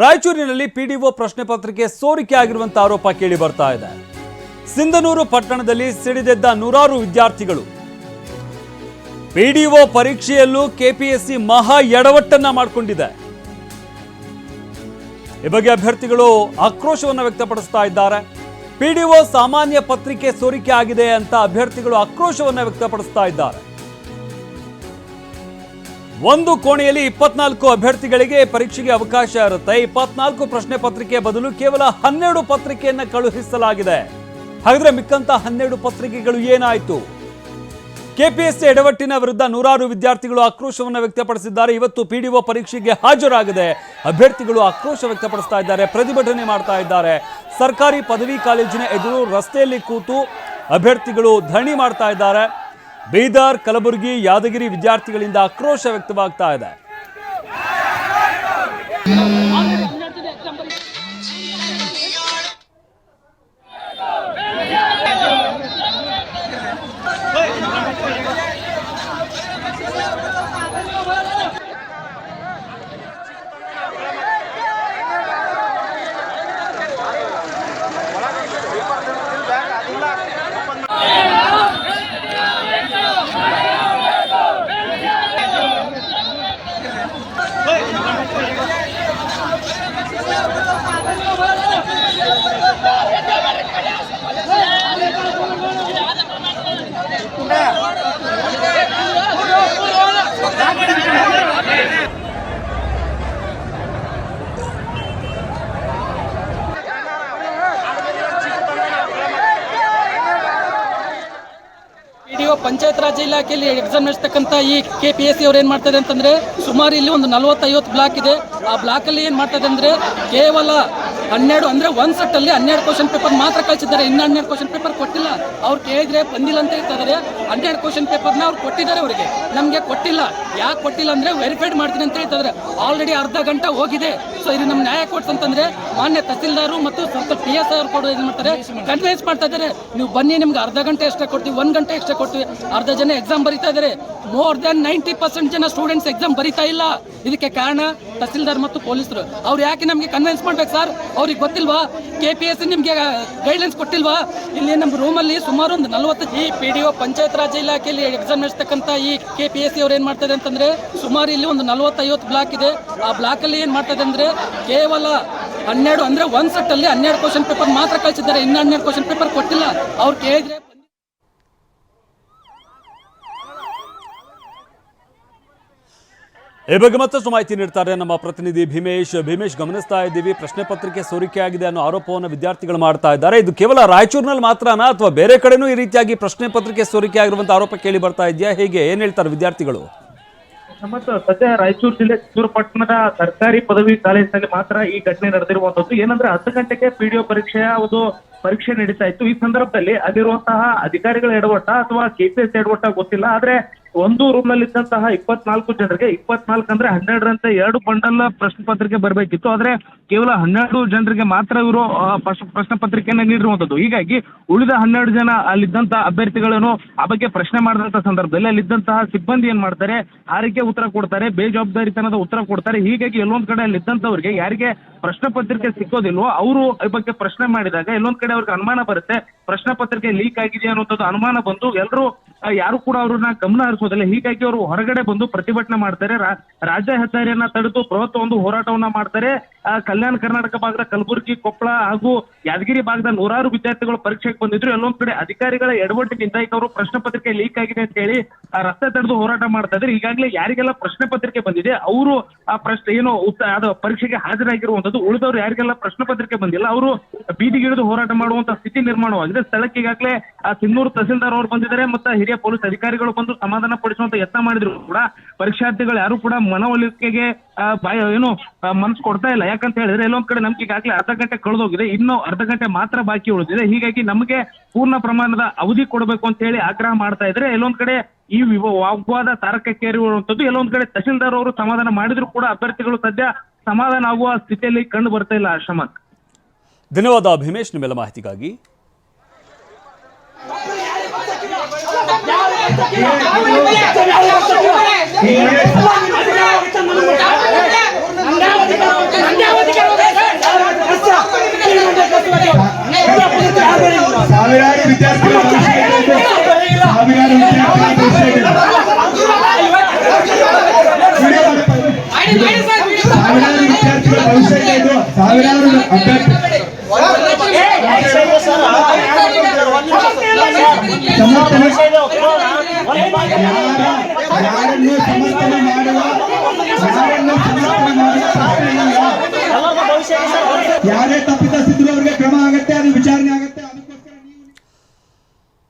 ರಾಯಚೂರಿನಲ್ಲಿ ಪಿಡಿಒ ಪ್ರಶ್ನೆ ಪತ್ರಿಕೆ ಸೋರಿಕೆ ಆಗಿರುವಂತ ಆರೋಪ ಕೇಳಿ ಬರ್ತಾ ಇದೆ. ಸಿಂಧನೂರು ಪಟ್ಟಣದಲ್ಲಿ ಸಿಡಿದೆದ್ದ ನೂರಾರು ವಿದ್ಯಾರ್ಥಿಗಳು. ಪಿಡಿಒ ಪರೀಕ್ಷೆಯಲ್ಲೂ ಕೆಪಿಎಸ್ಸಿ ಮಹಾ ಎಡವಟ್ಟನ್ನ ಮಾಡಿಕೊಂಡಿದೆ. ಈ ಬಗ್ಗೆ ಅಭ್ಯರ್ಥಿಗಳು ಆಕ್ರೋಶವನ್ನು ವ್ಯಕ್ತಪಡಿಸ್ತಾ ಇದ್ದಾರೆ. ಪಿಡಿಒ ಸಾಮಾನ್ಯ ಪತ್ರಿಕೆ ಸೋರಿಕೆ ಆಗಿದೆ ಅಂತ ಅಭ್ಯರ್ಥಿಗಳು ಆಕ್ರೋಶವನ್ನು ವ್ಯಕ್ತಪಡಿಸ್ತಾ ಇದ್ದಾರೆ. ಒಂದು ಕೋಣೆಯಲ್ಲಿ ಇಪ್ಪತ್ನಾಲ್ಕು ಅಭ್ಯರ್ಥಿಗಳಿಗೆ ಪರೀಕ್ಷೆಗೆ ಅವಕಾಶ ಇರುತ್ತೆ. ಇಪ್ಪತ್ನಾಲ್ಕು ಪ್ರಶ್ನೆ ಪತ್ರಿಕೆ ಬದಲು ಕೇವಲ ಹನ್ನೆರಡು ಪತ್ರಿಕೆಯನ್ನು ಕಳುಹಿಸಲಾಗಿದೆ. ಹಾಗಾದ್ರೆ ಮಿಕ್ಕಂತ ಹನ್ನೆರಡು ಪತ್ರಿಕೆಗಳು ಏನಾಯಿತು? ಕೆಪಿಎಸ್ಸಿ ಎಡವಟ್ಟಿನ ವಿರುದ್ಧ ನೂರಾರು ವಿದ್ಯಾರ್ಥಿಗಳು ಆಕ್ರೋಶವನ್ನು ವ್ಯಕ್ತಪಡಿಸಿದ್ದಾರೆ. ಇವತ್ತು ಪಿಡಿಒ ಪರೀಕ್ಷೆಗೆ ಹಾಜರಾಗಿದೆ. ಅಭ್ಯರ್ಥಿಗಳು ಆಕ್ರೋಶ ವ್ಯಕ್ತಪಡಿಸ್ತಾ ಇದ್ದಾರೆ, ಪ್ರತಿಭಟನೆ ಮಾಡ್ತಾ ಇದ್ದಾರೆ. ಸರ್ಕಾರಿ ಪದವಿ ಕಾಲೇಜಿನ ಎದುರು ರಸ್ತೆಯಲ್ಲಿ ಕೂತು ಅಭ್ಯರ್ಥಿಗಳು ಧರಣಿ ಮಾಡ್ತಾ ಇದ್ದಾರೆ. ಬೀದರ್ ಕಲಬುರಗಿ ಯಾದಗಿರಿ ವಿದ್ಯಾರ್ಥಿಗಳಿಂದ ಆಕ್ರೋಶ ವ್ಯಕ್ತವಾಗ್ತಾ ಇದೆ. ಪಂಚಾಯತ್ ರಾಜ್ ಇಲಾಖೆಯಲ್ಲಿ ಎಕ್ಸಾಮ್ ನಡೆಸ್ತಕ್ಕಂಥ ಈ ಕೆ ಪಿ ಎಸ್ ಅವ್ರು ಏನು ಮಾಡ್ತಾರೆ ಅಂತಂದ್ರೆ ಸುಮಾರು ಇಲ್ಲಿ ಒಂದು ನಲವತ್ತೈವತ್ತು ಬ್ಲಾಕ್ ಇದೆ. ಆ ಬ್ಲಾಕಲ್ಲಿ ಏನು ಮಾಡ್ತಾರೆ ಅಂದ್ರೆ ಕೇವಲ ಹನ್ನೆರಡು ಅಂದ್ರೆ ಒಂದು ಸೆಟ್ ಅಲ್ಲಿ ಹನ್ನೆರಡು ಕ್ವಶನ್ ಪೇಪರ್ ಮಾತ್ರ ಕಳಿಸಿದ್ದಾರೆ. ಇನ್ನು ಹನ್ನೆರಡು ಕ್ವಶನ್ ಪೇಪರ್ ಕೊಟ್ಟಿಲ್ಲ. ಅವ್ರು ಕೇಳಿದ್ರೆ ಬಂದಿಲ್ಲ ಅಂತ ಹೇಳ್ತಾರೆ ಹನ್ನೆರಡು ಕ್ವಶನ್ ಪೇಪರ್ನ ಅವ್ರು ಕೊಟ್ಟಿದ್ದಾರೆ ಅವರಿಗೆ. ನಮಗೆ ಕೊಟ್ಟಿಲ್ಲ. ಯಾಕೆ ಕೊಟ್ಟಿಲ್ಲ ಅಂದ್ರೆ ವೆರಿಫೈಡ್ ಮಾಡ್ತೀನಿ ಅಂತ ಹೇಳ್ತಾರೆ ಆಲ್ರೆಡಿ ಅರ್ಧ ಗಂಟೆ ಹೋಗಿದೆ. ಸೊ ಇದು ನಮ್ಮ ನ್ಯಾಯ ಅಂತಂದ್ರೆ ಮಾನ್ಯ ತಹಸೀಲ್ದಾರು ಮತ್ತು ಸ್ವಲ್ಪ ಪಿ ಎಸ್ ಅವ್ರು ಕೊಡೋದು ಏನು ಮಾಡ್ತಾರೆ. ಕನ್ವಿನ್ಸ್ ಮಾಡ್ತಾ ಇದ್ದಾರೆ ನೀವು ಬನ್ನಿ, ನಿಮ್ಗೆ ಅರ್ಧ ಗಂಟೆ ಎಕ್ಸ್ಟ್ರಾ ಕೊಡ್ತೀವಿ. ಒಂದ್ ಗಂಟೆ ಎಕ್ಸ್ಟ್ರಾ ಕೊಡ್ತೀವಿ. ಅರ್ಧ ಜನ ಎಕ್ಸಾಮ್ ಬರೀತಾ ಇದ್ದಾರೆ. ಮೋರ್ ದನ್ ನೈಂಟಿ ಪರ್ಸೆಂಟ್ ಜನ ಸ್ಟೂಡೆಂಟ್ಸ್ ಎಕ್ಸಾಮ್ ಬರೀತಾ ಇಲ್ಲ. ಇದಕ್ಕೆ ಕಾರಣ ತಹಸೀಲ್ದಾರ್ ಮತ್ತು ಪೊಲೀಸರು. ಅವ್ರು ಯಾಕೆ ನಮಗೆ ಕನ್ವಿನ್ಸ್ ಮಾಡ್ಬೇಕು ಸರ್ ಅವ್ರಿಗೆ ಗೊತ್ತಿಲ್ವಾ? ಕೆ ಪಿ ಎಸ್ ನಿಮಗೆ ಗೈಡ್ಲೈನ್ಸ್ ಕೊಟ್ಟಿಲ್ವಾ? ಇಲ್ಲಿ ನಮ್ಮ ರೂಮಲ್ಲಿ ಸುಮಾರು ಒಂದು ನಲವತ್ತು ಈ P D O panchayat raj ಇಲಾಖೆಯಲ್ಲಿ ಎಕ್ಸಾಮ್ ನಡೆಸ್ತಕ್ಕಂಥ ಈ ಕೆ ಪಿ ಎಸ್ ಅವ್ರು ಏನು ಮಾಡ್ತಾರೆ ಅಂತಂದ್ರೆ, ಸುಮಾರು ಇಲ್ಲಿ ಒಂದು ನಲವತ್ತೈವತ್ತು ಬ್ಲಾಕ್ ಇದೆ. ಆ ಬ್ಲಾಕಲ್ಲಿ ಏನು ಮಾಡ್ತಾರೆ ಅಂದ್ರೆ, ಕೇವಲ ಹನ್ನೆರಡು, ಅಂದ್ರೆ ಒಂದು ಸೆಟ್ ಅಲ್ಲಿ ಹನ್ನೆರಡು ಕ್ವಶನ್ ಪೇಪರ್ ಮಾತ್ರ ಕಳಿಸಿದ್ದಾರೆ. ಇನ್ನೂ ಹನ್ನೆರಡು ಕ್ವಶನ್ ಪೇಪರ್ ಕೊಟ್ಟಿಲ್ಲ. ಅವ್ರು ಕೇಳಿದ್ರೆ ಈ ಬಗ್ಗೆ ಮತ್ತಷ್ಟು ಮಾಹಿತಿ ನೀಡ್ತಾರೆ ನಮ್ಮ ಪ್ರತಿನಿಧಿ ಭೀಮೇಶ್. ಭೀಮೇಶ್, ಗಮನಿಸ್ತಾ ಇದ್ದೀವಿ. ಪ್ರಶ್ನೆ ಪತ್ರಿಕೆ ಸೋರಿಕೆ ಆಗಿದೆ ಅನ್ನೋ ಆರೋಪವನ್ನು ವಿದ್ಯಾರ್ಥಿಗಳು ಮಾಡ್ತಾ ಇದ್ದಾರೆ. ಇದು ಕೇವಲ ರಾಯಚೂರಿನಲ್ಲಿ ಮಾತ್ರನಾ ಅಥವಾ ಬೇರೆ ಕಡೆನೂ ಈ ರೀತಿಯಾಗಿ ಪ್ರಶ್ನೆ ಪತ್ರಿಕೆ ಸೋರಿಕೆ ಆಗಿರುವಂತಹ ಆರೋಪ ಕೇಳಿ ಬರ್ತಾ ಇದೆಯಾ? ಹೇಗೆ, ಏನ್ ಹೇಳ್ತಾರೆ ವಿದ್ಯಾರ್ಥಿಗಳು? ಮತ್ತು ಸದ್ಯ ರಾಯಚೂರು ಜಿಲ್ಲೆ ಚಿತ್ತೂರು ಪಟ್ಟಣದ ಸರ್ಕಾರಿ ಪದವಿ ಕಾಲೇಜಿನಲ್ಲಿ ಮಾತ್ರ ಈ ಘಟನೆ ನಡೆದಿರುವಂತದ್ದು ಏನಂದ್ರೆ ಹತ್ತು ಗಂಟೆಗೆ ಪಿಡಿಒ ಪರೀಕ್ಷೆಯ ಒಂದು ಪರೀಕ್ಷೆ ನಡೀತಾ ಇತ್ತು. ಈ ಸಂದರ್ಭದಲ್ಲಿ ಅಲ್ಲಿರುವಂತಹ ಅಧಿಕಾರಿಗಳ ಎಡವಟ್ಟ ಅಥವಾ ಕೆಪಿಎಸ್ ಎಡವಟ್ಟ ಗೊತ್ತಿಲ್ಲ. ಆದ್ರೆ ಒಂದು ರೂಮ್ನಲ್ಲಿ ಇದ್ದಂತಹ ಇಪ್ಪತ್ನಾಲ್ಕು ಜನರಿಗೆ, ಇಪ್ಪತ್ನಾಲ್ಕು ಅಂದ್ರೆ ಹನ್ನೆರಡರಂತೆ ಎರಡು ಬಂಡಲ್ ಪ್ರಶ್ನೆ ಪತ್ರಿಕೆ ಬರಬೇಕಿತ್ತು. ಆದ್ರೆ ಕೇವಲ ಹನ್ನೆರಡು ಜನರಿಗೆ ಮಾತ್ರ ಇವರು ಪ್ರಶ್ನೆ ಪತ್ರಿಕೆಯನ್ನು ನೀಡಿರುವಂತದ್ದು ಹೀಗಾಗಿ ಉಳಿದ ಹನ್ನೆರಡು ಜನ ಅಲ್ಲಿದ್ದಂತಹ ಅಭ್ಯರ್ಥಿಗಳನ್ನು, ಆ ಬಗ್ಗೆ ಪ್ರಶ್ನೆ ಮಾಡಿದಂತ ಸಂದರ್ಭದಲ್ಲಿ ಅಲ್ಲಿದ್ದಂತಹ ಸಿಬ್ಬಂದಿ ಏನ್ ಮಾಡ್ತಾರೆ? ಹಾರಿಕೆ ಉತ್ತರ ಕೊಡ್ತಾರೆ? ಬೇಜವಾಬ್ದಾರಿತನದ ಉತ್ತರ ಕೊಡ್ತಾರೆ. ಹೀಗಾಗಿ ಎಲ್ಲೊಂದ್ ಕಡೆ ಅಲ್ಲಿದ್ದಂತವ್ರಿಗೆ ಯಾರಿಗೆ ಪ್ರಶ್ನೆ ಪತ್ರಿಕೆ ಸಿಕ್ಕೋದಿಲ್ವೋ, ಅವರು ಈ ಬಗ್ಗೆ ಪ್ರಶ್ನೆ ಮಾಡಿದಾಗ ಎಲ್ಲೊಂದ್ ಕಡೆ ಅವ್ರಿಗೆ ಅನುಮಾನ ಬರುತ್ತೆ. ಪ್ರಶ್ನೆ ಪತ್ರಿಕೆ ಲೀಕ್ ಆಗಿದೆ ಅನ್ನುವಂಥದ್ದು ಅನುಮಾನ ಬಂದು ಎಲ್ಲರೂ ಯಾರು ಕೂಡ ಅವ್ರನ್ನ ಗಮನ ಹರಿಸೋದಿಲ್ಲ. ಹೀಗಾಗಿ ಅವರು ಹೊರಗಡೆ ಬಂದು ಪ್ರತಿಭಟನೆ ಮಾಡ್ತಾರೆ. ರಾಜ್ಯ ಹೆದ್ದಾರಿಯನ್ನ ತಡೆದು ಬೃಹತ್ ಒಂದು ಹೋರಾಟವನ್ನ ಮಾಡ್ತಾರೆ. ಕಲ್ಯಾಣ ಕರ್ನಾಟಕ ಭಾಗದ ಕಲಬುರಗಿ, ಕೊಪ್ಪಳ ಹಾಗೂ ಯಾದಗಿರಿ ಭಾಗದ ನೂರಾರು ವಿದ್ಯಾರ್ಥಿಗಳು ಪರೀಕ್ಷೆಗೆ ಬಂದಿದ್ರು. ಎಲ್ಲೊಂದ್ ಕಡೆ ಅಧಿಕಾರಿಗಳ ಎಡವಟ್ಟಿನಿಂದ ಈಗ ಅವರು ಪ್ರಶ್ನೆ ಪತ್ರಿಕೆ ಲೀಕ್ ಆಗಿದೆ ಅಂತ ಹೇಳಿ ರಸ್ತೆ ತಡೆದು ಹೋರಾಟ ಮಾಡ್ತಾ ಇದ್ರೆ ಈಗಾಗಲೇ ಯಾರಿಗೆಲ್ಲ ಪ್ರಶ್ನೆ ಪತ್ರಿಕೆ ಬಂದಿದೆ, ಅವರು ಆ ಪ್ರಶ್ನೆ ಏನು ಅದು ಪರೀಕ್ಷೆಗೆ ಹಾಜರಾಗಿರುವಂತದ್ದು ಉಳಿದವರು ಯಾರಿಗೆಲ್ಲ ಪ್ರಶ್ನೆ ಪತ್ರಿಕೆ ಬಂದಿಲ್ಲ, ಅವರು ಬೀದಿಗಿಳಿದು ಹೋರಾಟ ಮಾಡುವಂತ ಸ್ಥಿತಿ ನಿರ್ಮಾಣವಾಗಿದೆ. ಸ್ಥಳಕ್ಕೆ ಈಗಾಗಲೇ, ಆ ಸಿನ್ನೂರು ತಹಸೀಲ್ದಾರ್ ಅವರು ಬಂದಿದ್ದಾರೆ, ಮತ್ತೆ ಹಿರಿಯ ಪೊಲೀಸ್ ಅಧಿಕಾರಿಗಳು ಬಂದು ಸಮಾಧಾನ ಪಡಿಸುವಂತ ಯತ್ನ ಮಾಡಿದ್ರು ಕೂಡ. ಪರೀಕ್ಷಾರ್ಥಿಗಳು ಯಾರು ಕೂಡ ಮನವೊಲಿಕೆಗೆ ಏನು ಮನಸ್ಸು ಕೊಡ್ತಾ ಇಲ್ಲ. ಯಾಕಂತ ಹೇಳಿದ್ರೆ ಎಲ್ಲೊಂದ್ ಕಡೆ ನಮ್ಗೆ ಈಗಾಗಲೇ ಅರ್ಧ ಗಂಟೆ ಕಳೆದೋಗಿದೆ. ಇನ್ನು ಅರ್ಧ ಗಂಟೆ ಮಾತ್ರ ಬಾಕಿ ಉಳಿದಿದೆ. ಹೀಗಾಗಿ ನಮಗೆ ಪೂರ್ಣ ಪ್ರಮಾಣದ ಅವಧಿ ಕೊಡಬೇಕು ಅಂತ ಹೇಳಿ ಆಗ್ರಹ ಮಾಡ್ತಾ ಇದ್ರೆ ಎಲ್ಲೊಂದ್ ಕಡೆ ಈ ವಾಗ್ವಾದ ತಾರಕಕ್ಕೇರಿರುವಂತದ್ದು ಎಲ್ಲೊಂದ್ ಕಡೆ ತಹಸೀಲ್ದಾರ್ ಅವರು ಸಮಾಧಾನ ಮಾಡಿದ್ರು ಕೂಡ ಅಭ್ಯರ್ಥಿಗಳು ಸದ್ಯ ಸಮಾಧಾನ ಆಗುವ ಸ್ಥಿತಿಯಲ್ಲಿ ಕಂಡು ಬರ್ತಾ ಇಲ್ಲ ಶ್ರಮಕ್ ಧನ್ಯವಾದ ಭೀಮೇಶ್ ನಿಮ್ಮೆಲ್ಲ ಮಾಹಿತಿಗಾಗಿ. ಸಾವಿರಾರು ವಿದ್ಯಾರ್ಥಿಗಳು ಸಾವಿರಾರು ವಿದ್ಯಾರ್ಥಿಗಳ ಭವಿಷ್ಯ ಸಾವಿರಾರು ಅಭ್ಯರ್ಥಿ ಸಮರ್ಥನೆ ಮಾಡುವ ಪ್ರಶ್ನೆ